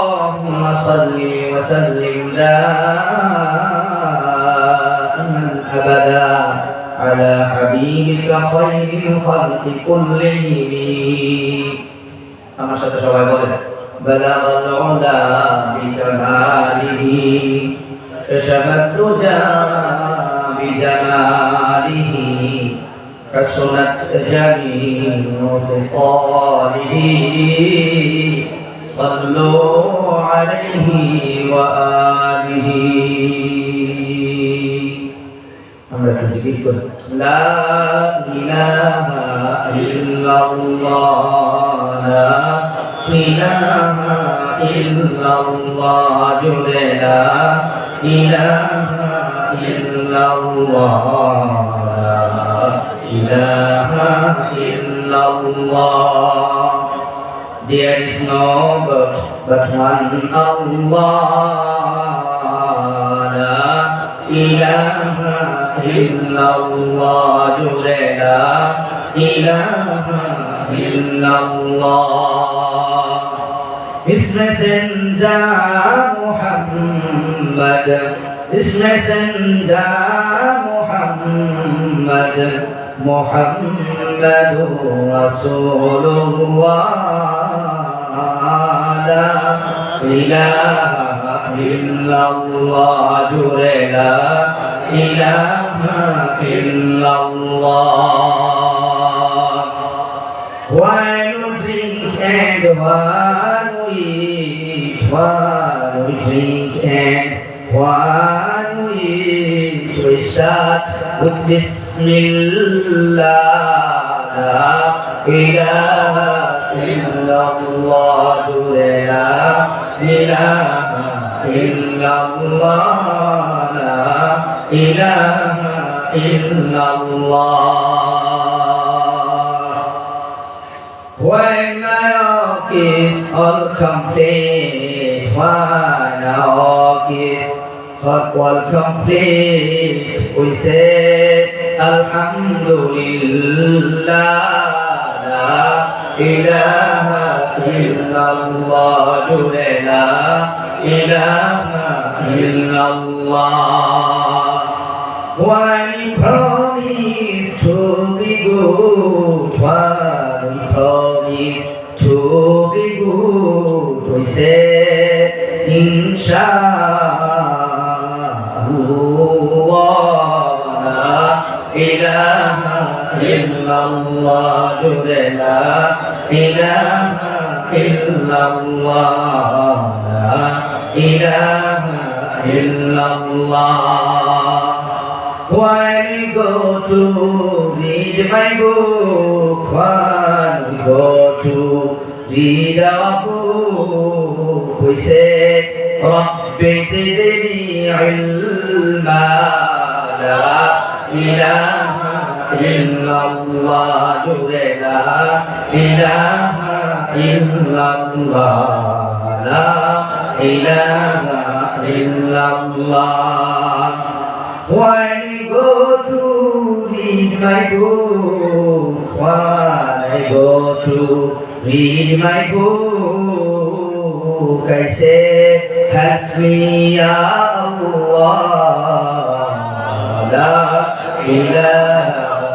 اللهم صل وسلم دائما ابدا على حبيبك خير الخلق كلهم আমার সাথে সবাই বলেন بلغ العلا بكماله كشف الدجى بجماله حسنت جميع خصاله صلوا عليه وآله আমরা একটু জিকির করি লা ইলাহা ইল্লাল্লাহ লা ইলাহা ইল্লাল্লাহ জুড়ে লা ইলাহা ইল্লাল্লাহ লা ইলাহা ইল্লাল্লাহ There is no God but one Allah. La ilaha illallah. Jure la ilaha illallah. His messenger Muhammad. His messenger Muhammad. محمد رسول الله لا إله إلا الله جرى لا إله إلا الله While we drink and while we eat, while we drink and while we eat, we start with Bismillah. La ilaha illallah, jure la ilaha illallah, la ilaha illallah. When my work is all complete, when work is all complete, we say Ilaha illallah. When we promise to be good, when we promise to be good, we say Inshallah, ilaha illallah, jure la ilaha illallah, la ilaha illallah. When we go to read my book, when we go to read our book, we say, رب زدني علما لا إله illallah la ilaha illallah la ilaha illallah when you go to read my book when I go to read my book I say help me ya Allah la ilaha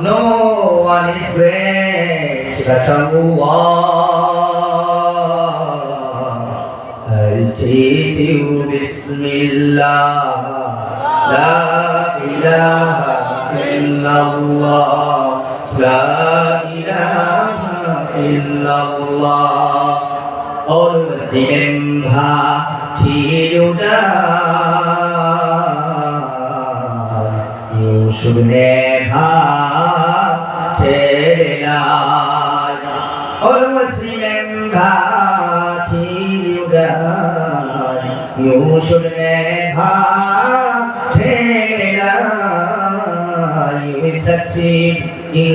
No one is great but Allah. I'll teach you Bismillah. La ilaha illallah. La ilaha illallah. Always remember till you die. You should never ভাই ছেড়ে নাই ওর মুসলিম ভাছি উড়াই ইউসুফ নে ভাই ছেড়ে নাই you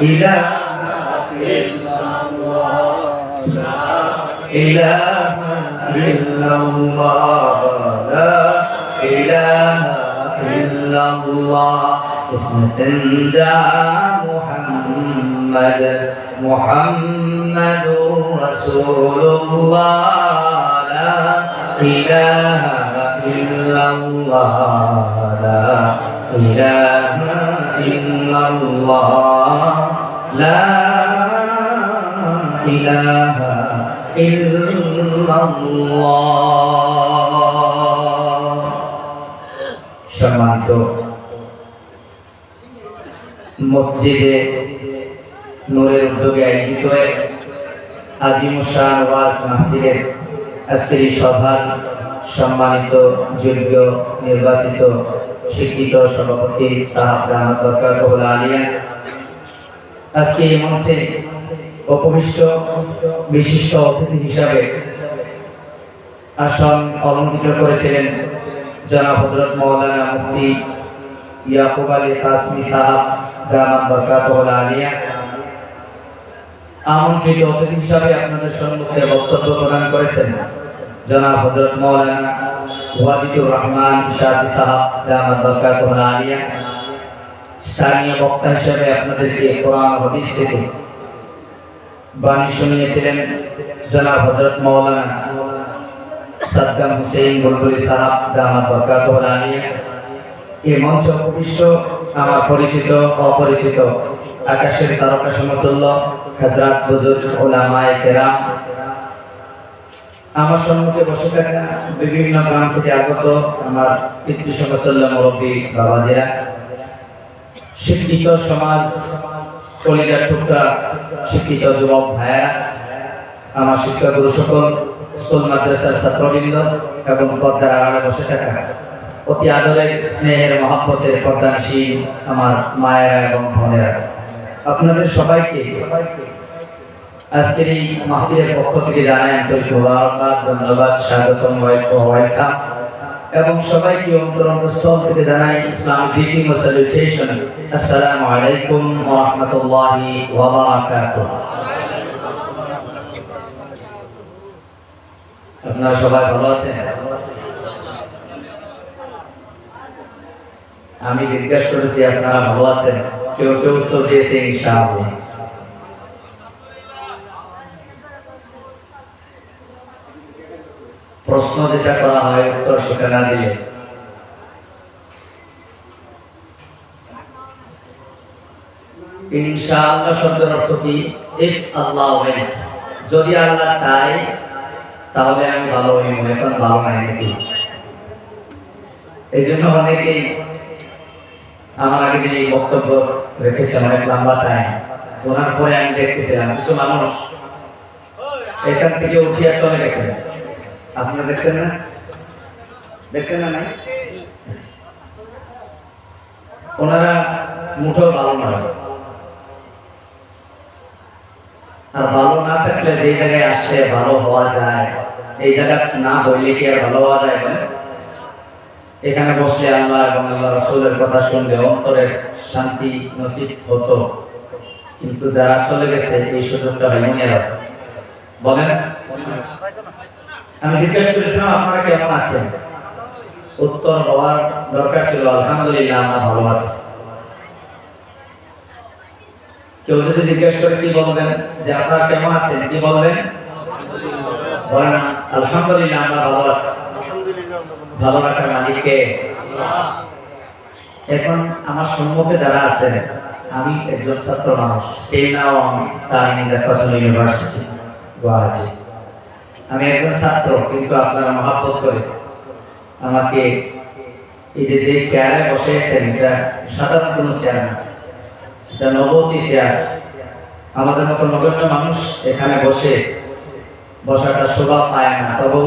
will إله إلا الله. لا إله إلا الله. اسم سنجا محمد. محمد رسول الله. لا إله إلا الله. لا إله إلا الله. لا إله إلا الله সম্মানিত মসজিদে নূরের উদ্যোগে আয়োজিত আজিমুসান ওয়াজ মাহফিলের আজকের এই সভার সম্মানিত যোগ্য নির্বাচিত শিক্ষিত সভাপতি সাহাব রাহমাত বরকাতুল আলিয়া আজকে এই মঞ্চে উপবিষ্ট বিশিষ্ট অতিথি হিসাবে আসন অলঙ্কৃত করেছিলেন জনাব হজরত মৌলানা মুফতি ইয়াকুব আলী কাসমি সাহাব দামাত বরকাতুল আলিয়া। আমন্ত্রিত অতিথি হিসাবে আপনাদের সম্মুখে বক্তব্য প্রদান করেছেন জনাব হজরত মৌলানা ওয়াজিদুর রহমান শাহি সাহাব দামাত বরকাতুল আলিয়া। স্থানীয় বক্তা হিসাবে আপনাদেরকে কোরআন হাদিস থেকে বাণী শুনিয়েছিলেন জনাব হজরত মৌলানা সাদ্দাম হুসেইন বুলবুলি সাহাব, দামাত বরকাতুল আলিয়া এই মঞ্চে উপবিষ্ট আমার পরিচিত, অপরিচিত আকাশের তারকা সমতুল্য হজরত বুজুর্গ ওলামায়ে কেরাম। আমার সম্মুখে বসে থাকা বিভিন্ন গ্রাম থেকে আগত আমার পিতৃ সমতুল্য মুরব্বী বাবাজিরা। শিক্ষিত সমাজ কলিজার টুকরা, শিক্ষিত যুবক ভাইয়েরা, আমার সকল স্কুল, মাদ্রাসার ছাত্রবৃন্দ এবং পর্দার আড়ালে বসে থাকা অতি আদরের স্নেহের মহাব্বতের আমার মায়েরা এবং বোনেরা। আপনাদের সবাইকে আজকের এই মাহফিলের পক্ষ থেকে জানাই আন্তরিক ধন্যবাদ, স্বাগতম, ওয়েলকাম। এবং সবাইকে অন্তরঙ্গস্থল থেকে জানাই ইসলামিক গ্রিটিং ও স্যালুটেশন আসসালামু আলাইকুম ওয়া রাহমাতুল্লাহি আপনারা সবাই ভালো আছেন? আমি জিজ্ঞেস করেছি, আপনারা ভালো আছেন? কেউ কেউ উত্তর দিয়েছে, ইনশাআল্লাহ। প্রশ্ন যেটা করা হয় উত্তর সেটা না দিলে। ইনশাআল্লাহ শব্দের অর্থ কি? ইফ আল্লাহ উইলস যদি আল্লাহ তাহলে আমি ভালো হইব, এখন ভালো নাই নাকি? এই জন্য অনেকেই আমার আগে যিনি বক্তব্য রেখেছেন, অনেক লম্বা টাইম ওনার পরে আমি দেখতেছিলাম, কিছু মানুষ এখান থেকে উঠিয়া চলে গেছেন। আপনারা দেখছেন না? দেখছেন না নাই? ওনারা মুঠো ভালো নয় আর ভালো না থাকলে যে জায়গায় আসছে ভালো হওয়া যায়, এই জায়গা না বললে কি আর ভালো হওয়া যায় এখানে বসলে আল্লাহ এবং আল্লাহ রসুলের কথা শুনলে অন্তরের শান্তি নসিব হতো। কিন্তু যারা চলে গেছে, এই সুযোগটা হয়নি আর বলেন? আমি জিজ্ঞেস করেছিলাম, আপনারা কেমন আছেন? উত্তর, হওয়ার দরকার ছিল, আলহামদুলিল্লাহ, আমরা ভালো আছি। কেউ যদি জিজ্ঞেস করে, কি বলবেন? যে, আপনারা কেমন আছেন? কি বলবেন? বলেন আলহামদুলিল্লাহ, আমরা ভালো আছি। ভালো রাখার এখন আমার সম্মুখে যারা আছেন, আমি একজন ছাত্র মানুষ স্টে নাও আমি দ্য কটন ইউনিভার্সিটি, গুয়াহাটি। আমি একজন ছাত্র, কিন্তু আপনারা মহাব্বত করে আমাকে এই যে যে চেয়ারে বসেছেন এটা সাধারণ কোনো চেয়ার না, এটা নবতী চেয়ার। আমাদের মতো নগণ্য মানুষ এখানে বসে বসাটা শোভা পায় না, তবে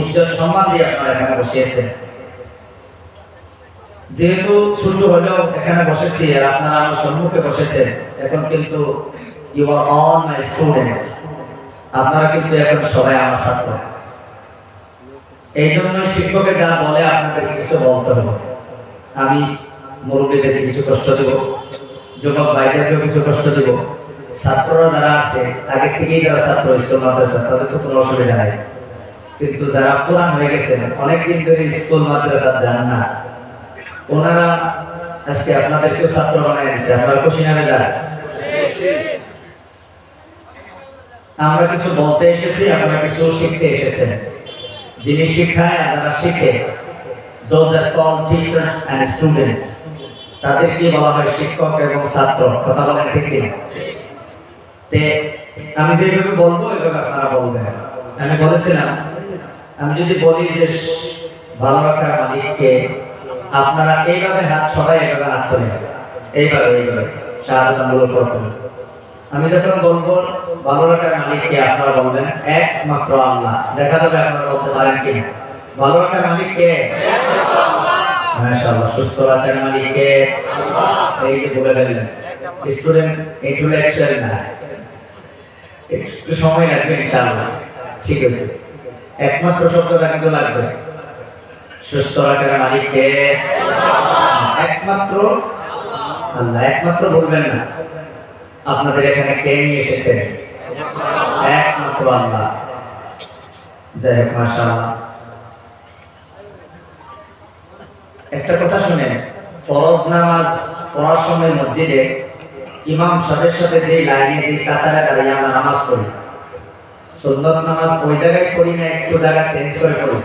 ইজ্জত, সম্মান দিয়ে আপনারা এখানে বসিয়েছেন। যেহেতু ছোট হলেও এখানে বসেছি, আর আপনারা আমার সম্মুখে বসেছেন, এখন কিন্তু you are all my students আপনারা কিন্তু এখন সবাই আমার ছাত্র। এই জন্য শিক্ষকে যা বলে আপনাদেরকে কিছু বলতে হবে। আমি মুরব্বীদেরকে কিছু কষ্ট দেব, যুবক ভাইদেরকেও কিছু কষ্ট দেব। ছাত্ররা যারা আছে, আগে থেকেই যারা ছাত্র, স্কুল, মাদ্রাসা, তাদের তো কোনো অসুবিধা নাই। কিন্তু যারা পুরান হয়ে গেছেন, অনেকদিন ধরে স্কুল, মাদ্রাসা যান না। ওনারা আজকে আপনাদেরকেও ছাত্র বানাই দিচ্ছে আপনারা খুশি না যান। আমরা কিছু বলতে এসেছি, আপনারা কিছু শিখতে এসেছেন। যিনি শিক্ষায় আর যারা শিখে are called teachers and students তাদেরকে বলা হয়, শিক্ষক এবং ছাত্র? কথা বলেন ঠিক তে, আমি যেভাবে বলব, এভাবে আপনারা বলবেন। আমি বলেছিলাম, আমি যদি বলি যে, ভালো রাখার মালিককে আপনারা এইভাবে হাত, সবাই এইভাবে হাত তোলেন। এইভাবে এইভাবে করতেন আমি যখন বলব ভালো রাখার মালিককে আপনারা বলবেন? একমাত্র আল্লাহ। দেখা যাবে আপনারা বলতে পারেন কি রাখার মালিককে মাশাআল্লাহ, সুস্থ রাখার মালিককে এই যে বলে দিলেন স্টুডেন্ট না একটু সময় লাগবে ইনশাআল্লাহ। ঠিক আছে। একমাত্র শব্দটা কিন্তু লাগবে। সুস্থ রাখার মালিককে একমাত্র আল্লাহ। একমাত্র বলবেন না। আপনাদের এখানে কে নিয়ে এসেছেন একমাত্র আল্লাহ। যাই হোক মাশাআল্লাহ। একটা কথা শুনেন ফরজ নামাজ পড়ার সময় মসজিদে ইমাম সাহেবের সাথে যে লাইনে যে কাতারে দাঁড়িয়ে আমরা নামাজ পড়ি। সুন্নত নামাজ ওই জায়গায় পড়ি না একটু জায়গা চেঞ্জ করে পড়ি?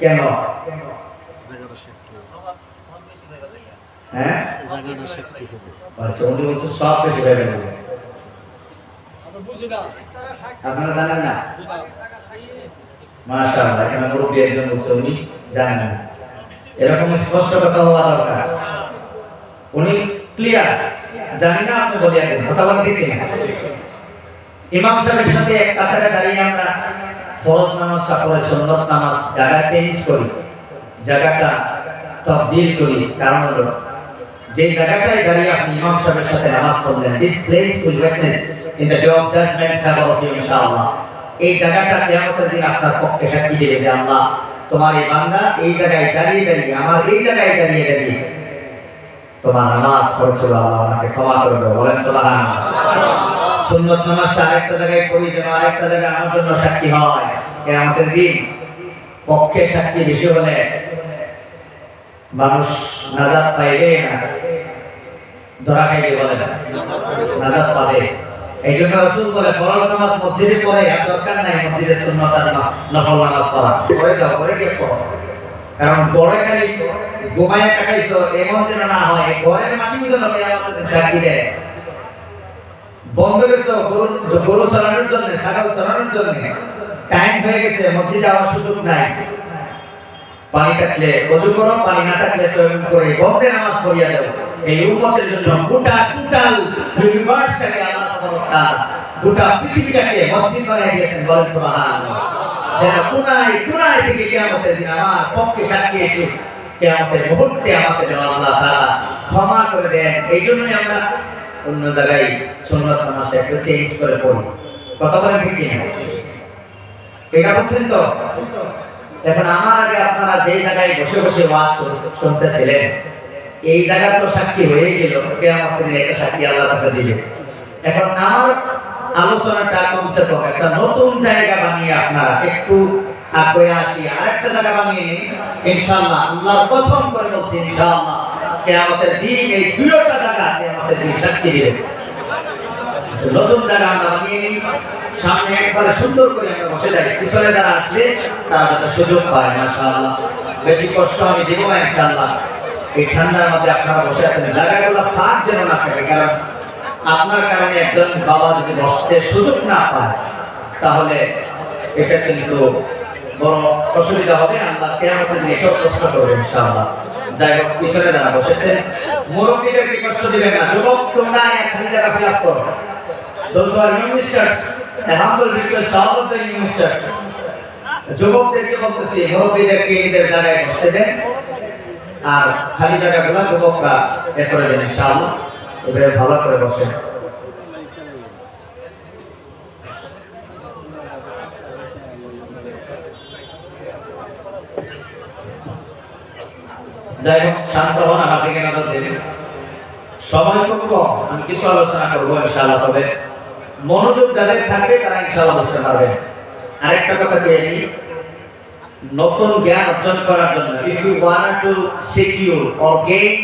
কেন? হ্যাঁ? আচ্ছা সব বেশি ভেবে নেবে। আপনারা জানেন না? মাশাআল্লাহ একজন বলছে, উনি জানেন না। এরকম স্পষ্ট কথা হওয়া দরকার। উনি ক্লিয়ার জানি না আপনি ঠিক না ইমাম সাহেবের সাথে এক কাতারে দাঁড়িয়ে আমরা ফরজ পড়ে সুন্নত নামাজ, জায়গা চেঞ্জ করি, জায়গাটা তবদিল করি। কারণ হলো, যে জায়গাটায় দাঁড়িয়ে আপনি ইমাম সাহেবের সাথে নামাজ পড়লেন will witness day of judgement favour of you ইনশাআল্লাহ এই জায়গাটা কিয়ামতের দিন আপনার পক্ষে সাক্ষী দেবে যে আল্লাহ, তোমার এই বান্দা এই জায়গায় দাঁড়িয়ে দাঁড়িয়ে, আমার এই জায়গায় দাঁড়িয়ে দাঁড়িয়ে তোমার নামাজ পড়ছিল আল্লাহ, আমাকে ক্ষমা করে দেবো বলেন সুবহানাল্লাহ। সুন্নত নামাজটা আরেকটা জায়গায় পড়ি যেন আরেকটা জায়গায় আমার জন্য সাক্ষী হয়। কিয়ামতের দিন পক্ষে সাক্ষী বেশি হলে মানুষ নাজাত পাইবে না? ধরা খাইবে বলে না নাজাত পাবে। এই জন্য রসুল বলে ফরজ নামাজ মসজিদে পড়ে আর দরকার নাই মসজিদে সুন্নত আর নফল নামাজ পড়া। করে দাও করে গিয়ে পড়ো। কারণ গড়ে খালি ঘুমায় কাটাইছো, এমন যেন না হয়, ঘরের মাটি যেন চাকরি দেয়। বন্ধ গেছো গরু গরু চড়ানোর জন্য, ছাগল চড়ানোর জন্য। টাইম হয়ে গেছে, মসজিদে যাওয়ার সুযোগ নাই। পানি থাকলে, অজু করো, পানি না থাকলে তো এমন করে বন্ধে নামাজ পড়িয়া যাও। এই উম্মতের জন্য গোটা, টোটাল ইউনিভার্সটাকে আল্লাহ তাআলা গোটা পৃথিবীটাকে মসজিদ বানিয়ে দিয়েছেন বলেন যেন কোনায় কোনায় থেকে দিন আমার পক্ষে সাক্ষী এসে মুহূর্তে আমাকে যেন আল্লাহ ক্ষমা করে দেন। এই জন্যই আমরা অন্য জায়গায় সুন্নত নামাজটা একটু চেঞ্জ করে পড়ি। কথা বলেন ঠিক কিনা? এটা বুঝছেন তো? এখন আমার আগে আপনারা যে জায়গায় বসে বসে ওয়াজ শুন- শুনতেছিলেন, এই জায়গা তো সাক্ষী হয়ে গেল আমাকে একটা সাক্ষী আল্লাহর কাছে এখন আমার আলোচনাটা কমসে কম একটা নতুন জায়গা বানিয়ে আপনারা একটু আগে আসি, আরেকটা জায়গা বানিয়ে আল্লাহর কসম করে বলছি, ইনশাআল্লাহ কে আমাদের দিন এই জায়গা কে আমাদের দিন সাক্ষী দিবে। নতুন জায়গা আমরা বানিয়ে নিই। সামনে একবারে সুন্দর করে আমরা বসে যাই। পিছনে যারা আসলে তারা যাতে সুযোগ পায় বেশি কষ্ট আমি দিব না, ইনশাআল্লাহ। এই ঠান্ডার মধ্যে আপনারা বসে আছেন। জায়গাগুলো ফাঁক যেন না থাকে, কারণ আপনার কারণে একজন বাবা যদি বসতে সুযোগ না পায়, তাহলে এটা কিন্তু বড় অসুবিধা হবে। আল্লাহ কেয়ামতের দিন এটাও কষ্ট করবে ইনশাআল্লাহ। যাই হোক, পিছনে যারা বসেছেন মুরব্বীদেরকে কষ্ট না? যুবক, তোমরা খালি জায়গা ফিল আপ করো। Humble request to all of the new ministers. যুবকদেরকে বলতেছি, মুরব্বীদেরকে জায়গায় বসতে দেন। আর খালি জায়গাগুলো যুবকরা এ করে দেন ইনশাআল্লাহ। এবারে ভালো করে বসেন। যাই হোক, শান্ত হন সময় খুব কম, আমি কিছু আলোচনা করব তবে মনোযোগ যাদের থাকবে, তারা ইনশাআল্লাহ বুঝতে পারবে আরেকটা কথা কে নতুন জ্ঞান অর্জন করার জন্য if you want to secure or gain